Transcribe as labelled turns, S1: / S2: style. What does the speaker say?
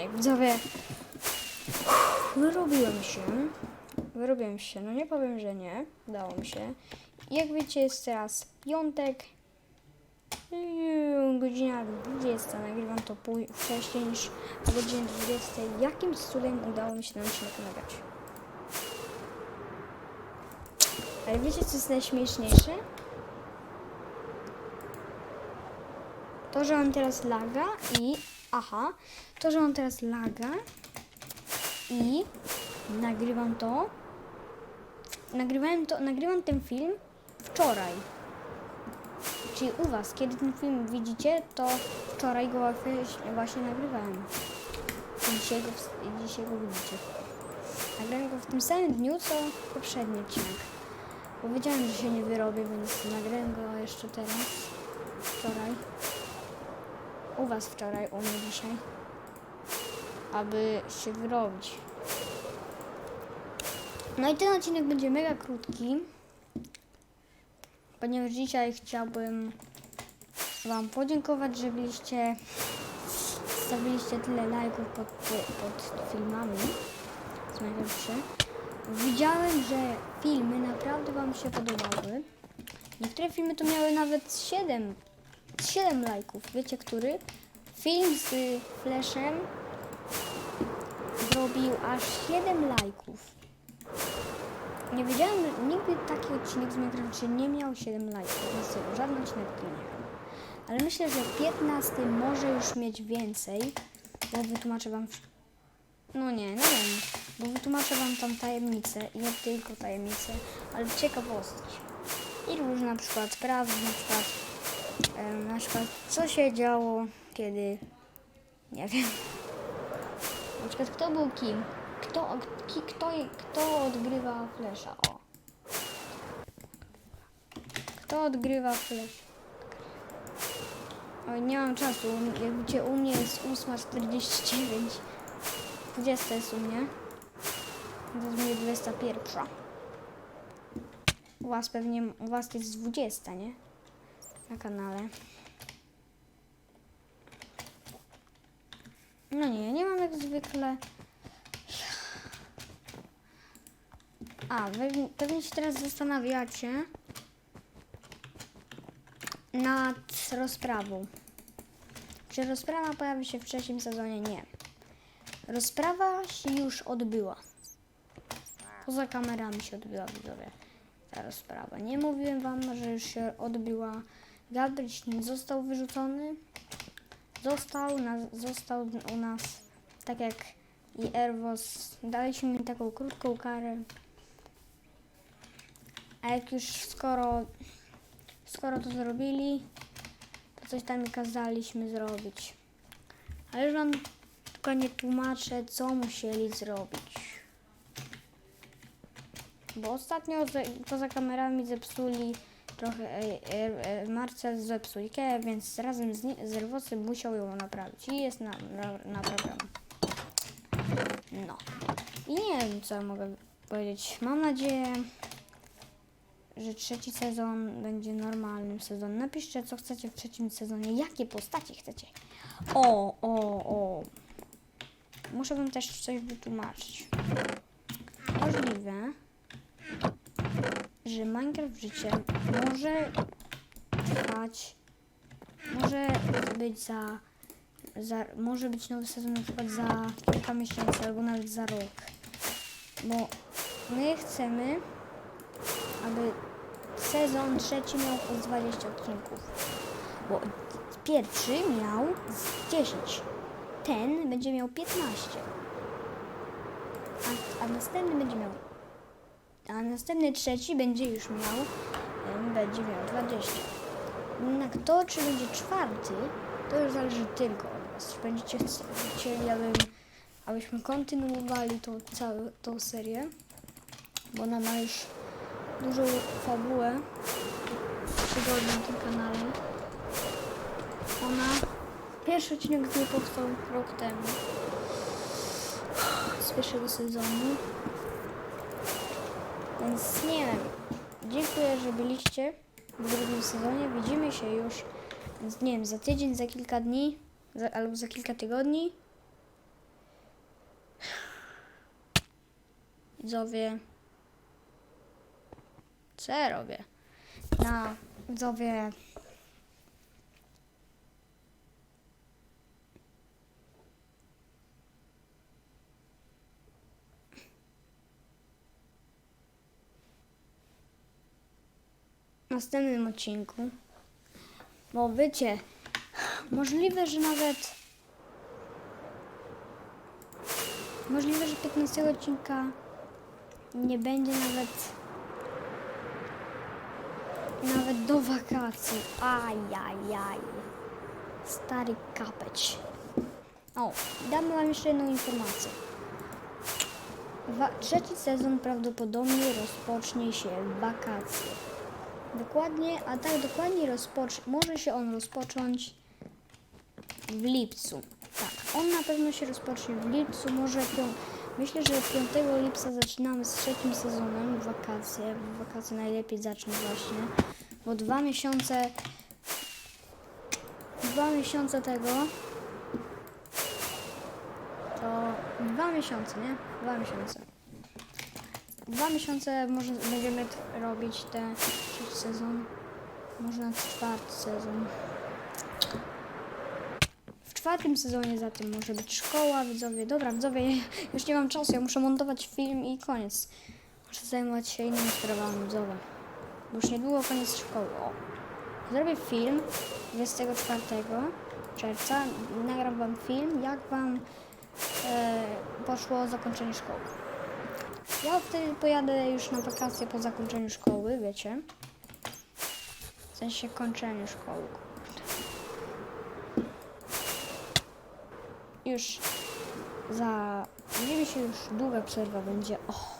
S1: Odcinek. Widzowie, wyrobiłem się. Wyrobiłem się, no nie powiem, że nie. Udało mi się. Jak wiecie, jest teraz piątek. Godzina 20. Nagrywam to wcześniej niż o godzinie 20. Jakim cudem udało mi się ten odcinek nagrać? Ale wiecie, co jest najśmieszniejsze? To, że mam teraz laga i... Aha. To, że mam teraz laga i nagrywam to. Nagrywałem to, nagrywam ten film wczoraj. Czyli u Was, kiedy ten film widzicie, to wczoraj go właśnie- nagrywałem. Dzisiaj go, dzisiaj go widzicie. Nagrałem go w tym samym dniu, co poprzedni odcinek. Bo wiedziałem, że się nie wyrobię, więc nagrałem go jeszcze teraz. Wczoraj. U Was wczoraj, u mnie dzisiaj. Aby się wyrobić. No i ten odcinek będzie mega krótki. Ponieważ dzisiaj chciałbym Wam podziękować, że byliście stawiliście tyle lajków pod, pod filmami z trzy. Widziałem, że filmy naprawdę Wam się podobały. Niektóre filmy to miały nawet 7, 7 lajków. Wiecie, który? Film z Flashem zrobił aż 7 lajków. Nie wiedziałem, nigdy taki odcinek z Minecraft nie miał 7 lajków. Na serio, żaden odcinek nie miał. Ale myślę, że 15 może już mieć więcej, bo wytłumaczę wam. No nie, no wiem, bo wytłumaczę wam tam tajemnicę i nie tylko tajemnicę, ale ciekawostki. I różne na przykład sprawy, na przykład, na przykład co się działo, kiedy, nie wiem, na przykład kto był kim, kto, ki, kto, kto odgrywa Flesza, o. Kto odgrywa Flash? Oj, nie mam czasu. Jak widzicie, u mnie jest 8.49. 20 jest u mnie. To jest mnie 21. U was pewnie, u was jest 20, nie? Na kanale. No nie, nie mam jak zwykle. A, wy pewnie się teraz zastanawiacie nad rozprawą. Czy rozprawa pojawi się w trzecim sezonie? Nie. Rozprawa się już odbyła. Poza kamerami się odbyła, widzowie, ta rozprawa. Nie mówiłem wam, że już się odbyła. Gabryś nie został wyrzucony. Został, na, został u nas, tak jak i Erwos. Daliśmy mi taką krótką karę. A jak już skoro skoro to zrobili, to coś tam mi kazaliśmy zrobić. Ale już wam tylko nie tłumaczę, co musieli zrobić. Bo ostatnio ze, poza kamerami zepsuli trochę, e, e, e, Marcel zepsuł więc razem z, ni- z Rwocem musiał ją naprawić i jest na, na, naprawiona. No. I nie wiem, co mogę powiedzieć. Mam nadzieję, że trzeci sezon będzie normalnym sezonem. Napiszcie, co chcecie w trzecim sezonie, jakie postacie chcecie. O, o, o. Muszę wam też coś wytłumaczyć. Możliwe, że Minecraft życie może trwać, może być za, za, może być nowy sezon na przykład za kilka miesięcy albo nawet za rok. Bo my chcemy, aby sezon trzeci miał po 20 odcinków. Bo pierwszy miał z 10. Ten będzie miał 15. A, a następny będzie miał. A następny trzeci będzie już miał. Będzie miał 20. Jednak to, czy będzie czwarty, to już zależy tylko od Was. Czy będziecie chcieli, abym, abyśmy kontynuowali tą całą tą serię, bo ona ma już dużą fabułę przygody na tym kanale. Ona, pierwszy odcinek z niej powstał rok temu, z pierwszego sezonu. Więc nie wiem, dziękuję, że byliście w drugim sezonie. Widzimy się już, więc nie wiem, za tydzień, za kilka dni. za, albo za kilka tygodni. Widzowie. Co ja robię? Na widzowie. Następnym odcinku. Bo wiecie, możliwe, że nawet. Możliwe, że 15 odcinka nie będzie nawet. Nawet do wakacji. Ajajaj. Stary kapeć. O, damy wam jeszcze jedną informację. Wa- trzeci sezon prawdopodobnie rozpocznie się w wakacje. Dokładnie, a tak dokładnie rozpocz- może się on rozpocząć w lipcu. Tak, on na pewno się rozpocznie w lipcu, może pią- myślę, że 5 lipca zaczynamy z trzecim sezonem wakacje. Wakacje najlepiej zacząć właśnie, bo dwa miesiące dwa miesiące tego to dwa miesiące, nie? Dwa miesiące. Dwa miesiące może będziemy robić ten trzeci sezon. Może na czwarty sezon. W czwartym sezonie zatem może być szkoła, widzowie. Dobra, widzowie, już nie mam czasu, ja muszę montować film i koniec. Muszę zajmować się innymi sprawami, widzowie. Bo już niedługo koniec szkoły. O. Zrobię film 24 czerwca. Nagram wam film, jak wam e, poszło zakończenie szkoły. Ja wtedy pojadę już na wakacje po zakończeniu szkoły, wiecie. W sensie kończeniu szkoły. Już za... Widzimy się już długa przerwa będzie. Och.